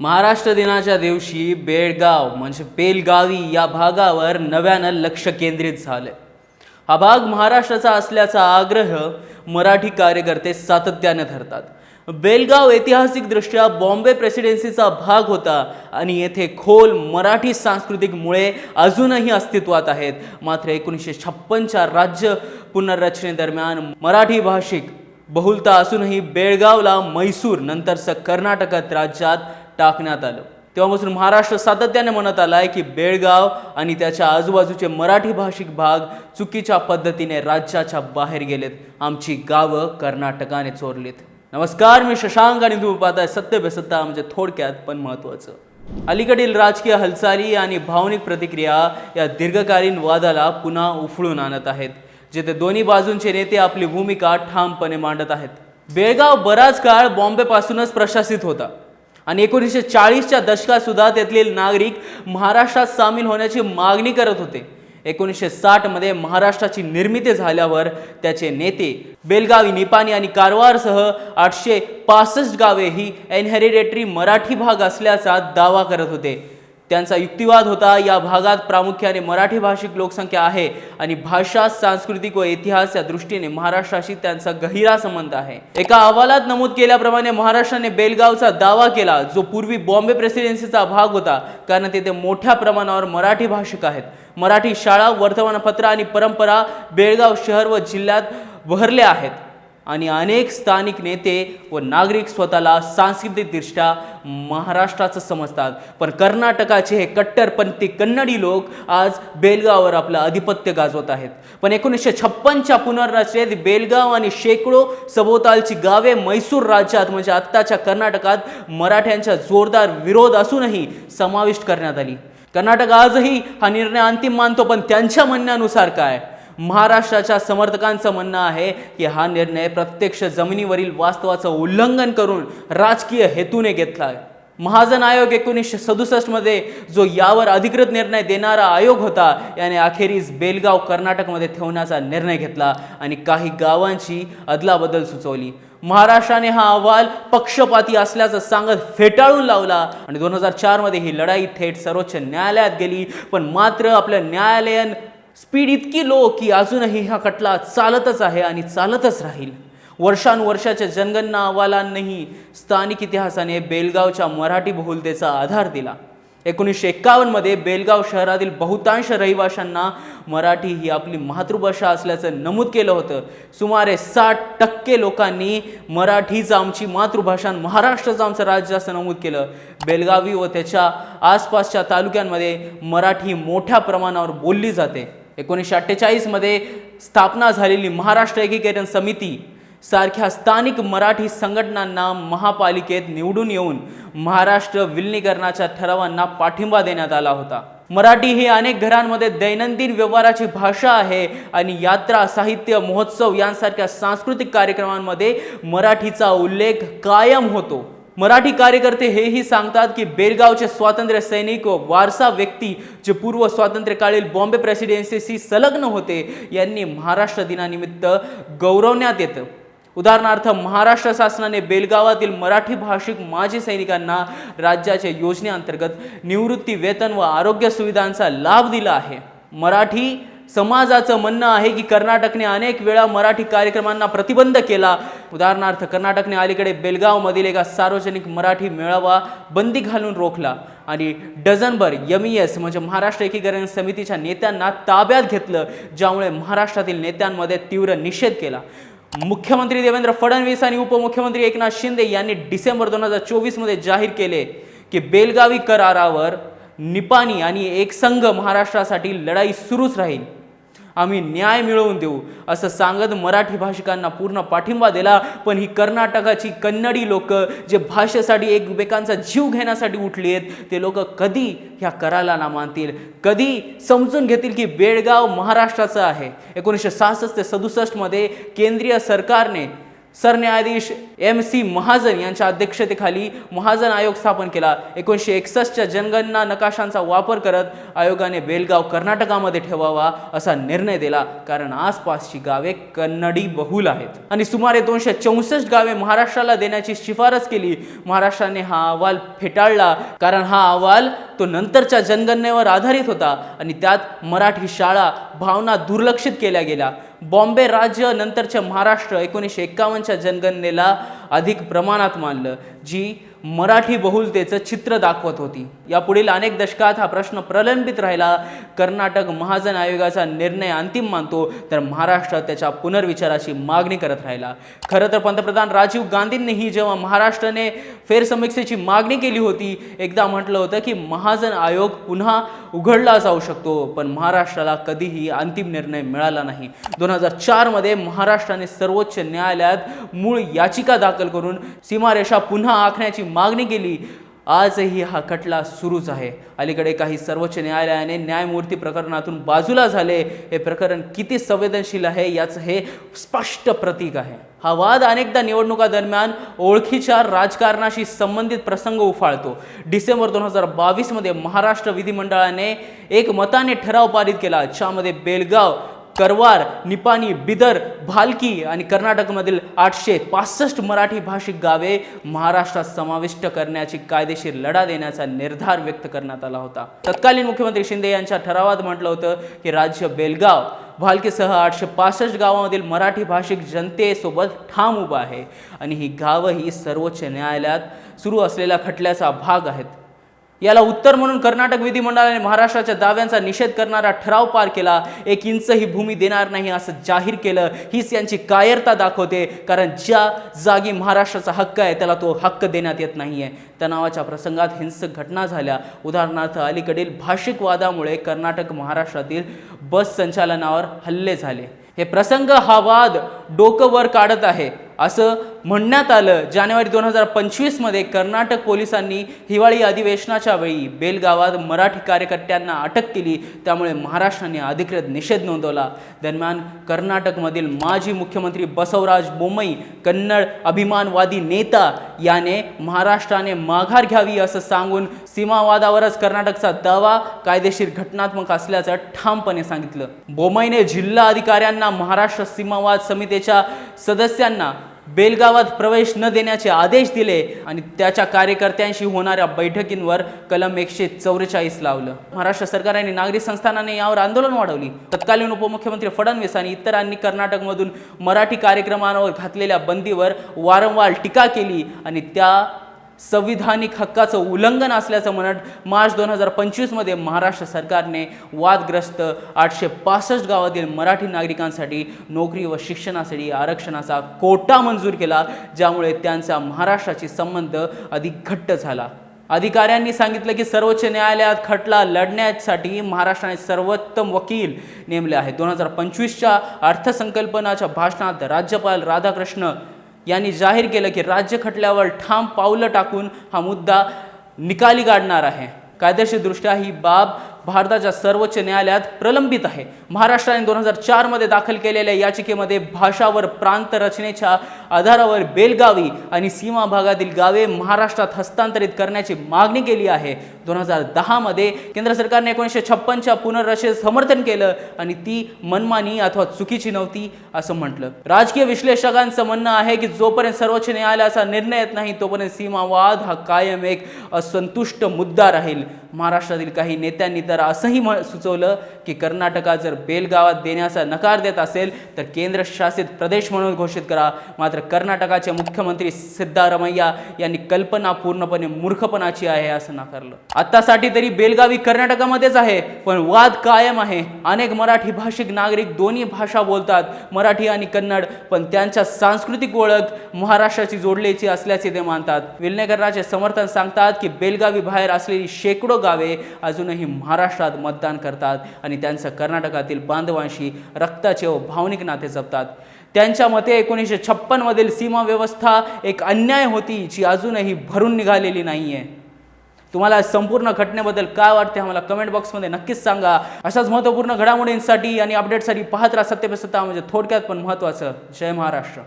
महाराष्ट्र दिनाच्या दिवशी बेळगाव म्हणजे बेलगावी या भागावर नव्यानं लक्ष केंद्रित झालंय. हा भाग महाराष्ट्राचा असल्याचा आग्रह मराठी कार्यकर्ते सातत्याने धरतात. बेलगाव ऐतिहासिकदृष्ट्या बॉम्बे प्रेसिडेन्सीचा भाग होता आणि येथे खोल मराठी सांस्कृतिक मुळे अजूनही अस्तित्वात आहेत. मात्र एकोणीसशे छप्पनच्या राज्य पुनर्रचनेदरम्यान मराठी भाषिक बहुलता असूनही बेळगावला मैसूर नंतरचं कर्नाटकात राज्यात टाकण्यात आलं. तेव्हापासून महाराष्ट्र सातत्याने म्हणत आलाय की बेळगाव आणि त्याच्या आजूबाजूचे मराठी भाषिक भाग चुकीच्या पद्धतीने राज्याच्या बाहेर गेलेत. आमची गावं कर्नाटकाने चोरलीत. नमस्कार मी शशांक आणि तुम्ही पाहताय सत्य बेसत्ता म्हणजे थोडक्यात पण महत्त्वाचं. अलीकडील राजकीय हालचाली आणि भावनिक प्रतिक्रिया या दीर्घकालीन वादाला पुन्हा उफळून आणत आहेत जिथे दोन्ही बाजूंचे नेते आपली भूमिका ठामपणे मांडत आहेत. बेळगाव बराच काळ बॉम्बेपासूनच प्रशासित होता. आणि एकोणीसशे चाळीसच्या दशकातसुद्धा त्यातील नागरिक महाराष्ट्रात सामील होण्याची मागणी करत होते. एकोणीसशे साठमध्ये महाराष्ट्राची निर्मिती झाल्यावर त्याचे नेते बेलगावी निपाणी आणि कारवारसह आठशे पासष्ट गावे ही एनहेरिडेटरी मराठी भाग असल्याचा दावा करत होते. त्यांचा युक्तिवाद होता. या भागात प्रामुख्याने मराठी भाषिक लोकसंख्या आहे आणि भाषा सांस्कृतिक व इतिहास या दृष्टीने महाराष्ट्राशी त्यांचा गहिरा संबंध आहे. एका अहवालात नमूद केल्याप्रमाणे महाराष्ट्राने बेलगावचा दावा केला जो पूर्वी बॉम्बे प्रेसिडेन्सीचा भाग होता कारण तेथे मोठ्या प्रमाणावर मराठी भाषिक आहेत. मराठी शाळा वर्तमानपत्र आणि परंपरा बेळगाव शहर व जिल्ह्यात बहरल्या आहेत. आणि अनेक स्थानिक नेते व नागरिक स्वतःला सांस्कृतिकदृष्ट्या महाराष्ट्राचं समजतात. पण कर्नाटकाचे हे कट्टरपंथी कन्नडी लोक आज बेलगाववर आपलं आधिपत्य गाजवत आहेत. पण एकोणीसशे छप्पनच्या पुनर्रचनेत बेलगाव आणि शेकडो सभोवतालची गावे मैसूर राज्यात म्हणजे आत्ताच्या कर्नाटकात मराठ्यांचा जोरदार विरोध असूनही समाविष्ट करण्यात आली. कर्नाटक आजही हा निर्णय अंतिम मानतो पण त्यांच्या म्हणण्यानुसार काय? महाराष्ट्राच्या समर्थकांचं म्हणणं आहे की हा निर्णय प्रत्यक्ष जमिनीवरील वास्तवाचं उल्लंघन करून राजकीय हेतूने घेतला आहे. महाजन आयोग एकोणीसशे सदुसष्टमध्ये जो यावर अधिकृत निर्णय देणारा आयोग होता याने अखेरीस बेलगाव कर्नाटकमध्ये ठेवण्याचा निर्णय घेतला आणि काही गावांची अदलाबदल सुचवली. महाराष्ट्राने हा अहवाल पक्षपाती असल्याचं सांगत फेटाळून लावला आणि दोन हजार चारमध्ये ही लढाई थेट सर्वोच्च न्यायालयात गेली पण मात्र आपलं न्यायालयीन स्पीड इतकी लो की अजूनही हा खटला चालतच आहे आणि चालतच राहील. वर्षानुवर्षाच्या जनगणना अहवालांनीही स्थानिक इतिहासाने बेलगावच्या मराठी बहुलतेचा आधार दिला. एकोणीसशे एक्कावन्नमध्ये बेलगाव शहरातील बहुतांश रहिवाशांना मराठी ही आपली मातृभाषा असल्याचं नमूद केलं होतं. सुमारे साठ टक्के लोकांनी मराठीच आमची मातृभाषा आणि महाराष्ट्राचं आमचं राज्य असं नमूद केलं. बेलगावी व त्याच्या आसपासच्या तालुक्यांमध्ये मराठी मोठ्या प्रमाणावर बोलली जाते. एकोणीसशे अठ्ठेचाळीसमध्ये स्थापना झालेली महाराष्ट्र एकीकरण समिती सारख्या स्थानिक मराठी संघटनांना महापालिकेत निवडून येऊन महाराष्ट्र विलिनीकरणाच्या ठरावांना पाठिंबा देण्यात आला होता. मराठी ही अनेक घरांमध्ये दैनंदिन व्यवहाराची भाषा आहे आणि यात्रा साहित्य महोत्सव यांसारख्या सांस्कृतिक कार्यक्रमांमध्ये मराठीचा उल्लेख कायम होतो. मराठी कार्यकर्ते हेही सांगतात की बेलगावचे स्वातंत्र्य सैनिक व वारसा व्यक्ती जे पूर्व स्वातंत्र्यकाळील बॉम्बे प्रेसिडेन्सीशी संलग्न होते यांनी महाराष्ट्र दिनानिमित्त गौरवण्यात येतं. उदाहरणार्थ महाराष्ट्र शासनाने बेलगावातील मराठी भाषिक माजी सैनिकांना राज्याच्या योजनेअंतर्गत निवृत्ती वेतन व आरोग्य सुविधांचा लाभ दिला आहे. मराठी समाजाचं म्हणणं आहे की कर्नाटकने अनेक वेळा मराठी कार्यक्रमांना प्रतिबंध केला. उदाहरणार्थ कर्नाटकने अलीकडे बेलगावमधील एका सार्वजनिक मराठी मेळावा बंदी घालून रोखला आणि डझनभर एम ई एस म्हणजे महाराष्ट्र एकीकरण समितीच्या नेत्यांना ताब्यात घेतलं ज्यामुळे महाराष्ट्रातील नेत्यांमध्ये तीव्र निषेध केला. मुख्यमंत्री देवेंद्र फडणवीस आणि उपमुख्यमंत्री एकनाथ शिंदे यांनी डिसेंबर दोन हजार चोवीसमध्ये जाहीर केले की बेलगावी करारावर निपाणी आणि एकसंघ महाराष्ट्रासाठी लढाई सुरूच राहील. आम्ही न्याय मिळवून देऊ असं सांगत मराठी भाषिकांना पूर्ण पाठिंबा दिला. पण ही कर्नाटकाची कन्नडी लोक जे भाषेसाठी एकमेकांचा जीव घेण्यासाठी उठली आहेत ते लोक कधी ह्या कराला ना मानतील? कधी समजून घेतील की बेळगाव महाराष्ट्राचं आहे? एकोणीसशे सहासष्ट ते सदुसष्टमध्ये केंद्रीय सरकारने सरन्यायाधीश एम सी महाजन यांच्या अध्यक्षतेखाली महाजन आयोग स्थापन केला. एकोणीसशे एकसष्टच्या जनगणना नकाशांचा वापर करत आयोगाने बेलगाव कर्नाटकामध्ये ठेवावा असा निर्णय दिला. कारण आसपासची गावे कन्नडी बहुल आहेत. आणि सुमारे दोनशे चौसष्ट गावे महाराष्ट्राला देण्याची शिफारस केली. महाराष्ट्राने हा अहवाल फेटाळला. कारण हा अहवाल तो नंतरच्या जनगणनेवर आधारित होता. आणि त्यात मराठी शाळा भावना दुर्लक्षित केल्या गेल्या. बॉम्बे राज्य नंतरच्या महाराष्ट्र एकोणीसशे एक्कावन्नच्या जनगणनेला अधिक प्रमाणात मानलं. जी मराठी बहुलतेचं चित्र दाखवत होती. यापुढील अनेक दशकात हा प्रश्न प्रलंबित राहिला. कर्नाटक महाजन आयोगाचा निर्णय अंतिम मानतो तर महाराष्ट्र त्याच्या पुनर्विचाराची मागणी करत राहिला. खरं तर पंतप्रधान राजीव गांधींनीही जेव्हा महाराष्ट्राने फेरसमीक्षेची मागणी केली होती एकदा म्हटलं होतं की महाजन आयोग पुन्हा उघडला जाऊ शकतो पण महाराष्ट्राला कधीही अंतिम निर्णय मिळाला नाही. दोन हजार चारमध्ये महाराष्ट्राने सर्वोच्च न्यायालयात मूळ याचिका दाखल करून सीमारेषा पुन्हा आखण्याची मागणी केली. आजही हा खटला सुरूच आहे. अलीकडे काही सर्वोच्च न्यायालयाने न्यायमूर्ती प्रकरणातून बाजूला झाले. हे प्रकरण किती संवेदनशील आहे याचं हे स्पष्ट प्रतीक आहे. हा वाद अनेकदा निवडणुका दरम्यान ओळखीच्या राजकारणाशी संबंधित प्रसंग उफाळतो. डिसेंबर दोन हजार बावीसमध्ये महाराष्ट्र विधिमंडळाने एक मताने ठराव पारित केला ज्यामध्ये बेलगाव करवार निपाणी बिदर भालकी आणि कर्नाटकमधील आठशे पासष्ट मराठी भाषिक गावे महाराष्ट्रात समाविष्ट करण्याची कायदेशीर लढा देण्याचा निर्धार व्यक्त करण्यात आला होता. तत्कालीन मुख्यमंत्री शिंदे यांच्या ठरावात म्हटलं होतं की राज्य बेलगाव भालकीसह आठशे पासष्ट गावामधील मराठी भाषिक जनतेसोबत ठाम उभा आहे आणि ही गावं ही सर्वोच्च न्यायालयात सुरू असलेल्या खटल्याचा भाग आहेत. याला उत्तर म्हणून कर्नाटक विधिमंडळाने महाराष्ट्राच्या दाव्यांचा निषेध करणारा ठराव पार केला. एक इंच ही भूमी देणार नाही असं जाहीर केलं. हीच यांची कायरता दाखवते. कारण ज्या जागी महाराष्ट्राचा हक्क आहे त्याला तो हक्क देण्यात येत नाही आहे तणावाच्या प्रसंगात हिंसक घटना झाल्या. उदाहरणार्थ अलीकडील भाषिक वादामुळे कर्नाटक महाराष्ट्रातील बस संचालनावर हल्ले झाले. हे प्रसंग हा वाद डोकं वर काढत आहे. असं म्हणण्यात आलं. जानेवारी दोन हजार पंचवीसमध्ये कर्नाटक पोलिसांनी हिवाळी अधिवेशनाच्या वेळी बेलगावात मराठी कार्यकर्त्यांना अटक केली. त्यामुळे महाराष्ट्राने अधिकृत निषेध नोंदवला. दरम्यान कर्नाटकमधील माजी मुख्यमंत्री बसवराज बोमई कन्नड अभिमानवादी नेता याने महाराष्ट्राने माघार घ्यावी असं सांगून सीमावादावरच कर्नाटकचा दावा कायदेशीर घटनात्मक असल्याचं ठामपणे सांगितलं. बोमईने जिल्हा अधिकाऱ्यांना महाराष्ट्र सीमावाद समितीच्या सदस्यांना बेलगावात प्रवेश न देण्याचे आदेश दिले आणि त्याच्या कार्यकर्त्यांशी होणाऱ्या बैठकींवर कलम एकशे चौवेचाळीस लावलं. महाराष्ट्र सरकार आणि नागरी संस्थानाने यावर आंदोलन वाढवली. तत्कालीन उपमुख्यमंत्री फडणवीस आणि इतरांनी कर्नाटकमधून मराठी कार्यक्रमांवर घातलेल्या बंदीवर वारंवार टीका केली आणि त्या संविधानिक हक्काचं उल्लंघन असल्याचं म्हणत मार्च दोन हजार पंचवीसमध्ये महाराष्ट्र सरकारने वादग्रस्त आठशे पासष्ट गावातील मराठी नागरिकांसाठी नोकरी व शिक्षणासाठी आरक्षणाचा कोटा मंजूर केला ज्यामुळे त्यांचा महाराष्ट्राशी संबंध अधिक घट्ट झाला. अधिकाऱ्यांनी सांगितलं की सर्वोच्च न्यायालयात खटला लढण्यासाठी महाराष्ट्राने सर्वोत्तम वकील नेमले आहेत. दोन हजार पंचवीसच्या अर्थसंकल्पनाच्या भाषणात राज्यपाल राधाकृष्ण यांनी जाहीर केलं की राज्य खटल्यावर ठाम पावलं टाकून हा मुद्दा निकाली काढणार आहे. कायदेशीरदृष्ट्या ही बाब भारताच्या सर्वोच्च न्यायालयात प्रलंबित आहे. महाराष्ट्राने दोन हजार चारमध्ये दाखल केलेल्या याचिकेमध्ये भाषावर प्रांत रचनेच्या आधारावर बेलगावी आणि सीमा भागातील गावे महाराष्ट्रात हस्तांतरित करण्याची मागणी केली आहे. दोन हजार दहामध्ये केंद्र सरकारने एकोणीसशे छप्पनच्या पुनर्रचनेस समर्थन केलं आणि ती मनमानी अथवा चुकीची नव्हती असं म्हटलं. राजकीय विश्लेषकांचं म्हणणं आहे की जोपर्यंत सर्वोच्च न्यायालयाचा निर्णय येत नाही तोपर्यंत सीमावाद हा कायम एक असंतुष्ट मुद्दा राहील. महाराष्ट्रातील काही नेत्यांनी तर असंही म सुचवलं. की कर्नाटकात जर बेलगावात देण्याचा नकार देत असेल तर केंद्रशासित प्रदेश म्हणून घोषित करा. मात्र कर्नाटकाचे मुख्यमंत्री सिद्धारमैया यांनी कल्पना पूर्णपणे मूर्खपणाची आहे असं नाकारलं. आत्तासाठी तरी बेलगावी कर्नाटकामध्येच आहे पण वाद कायम आहे. अनेक मराठी भाषिक नागरिक दोन्ही भाषा बोलतात मराठी आणि कन्नड पण त्यांच्या सांस्कृतिक ओळख महाराष्ट्राची जोडलेची असल्याचे ते मानतात. विलनेकरणाचे समर्थन सांगतात की बेलगावी बाहेर असलेली शेकडो गावे अजूनही महाराष्ट्रात मतदान करतात आणि त्यांचं कर्नाटकातील बांधवांशी रक्ताचे व भावनिक नाते जपतात. त्यांच्या मते एकोणीसशे छप्पनमधील सीमा व्यवस्था एक अन्याय होती जी अजूनही भरून निघालेली नाही आहे तुम्हाला संपूर्ण घटनेबद्दल काय वाटते आम्हाला कमेंट बॉक्समध्ये नक्कीच सांगा. अशाच महत्त्वपूर्ण घडामोडींसाठी आणि अपडेटसाठी पाहत राहा सत्य म्हणजे थोडक्यात पण महत्त्वाचं. जय महाराष्ट्र.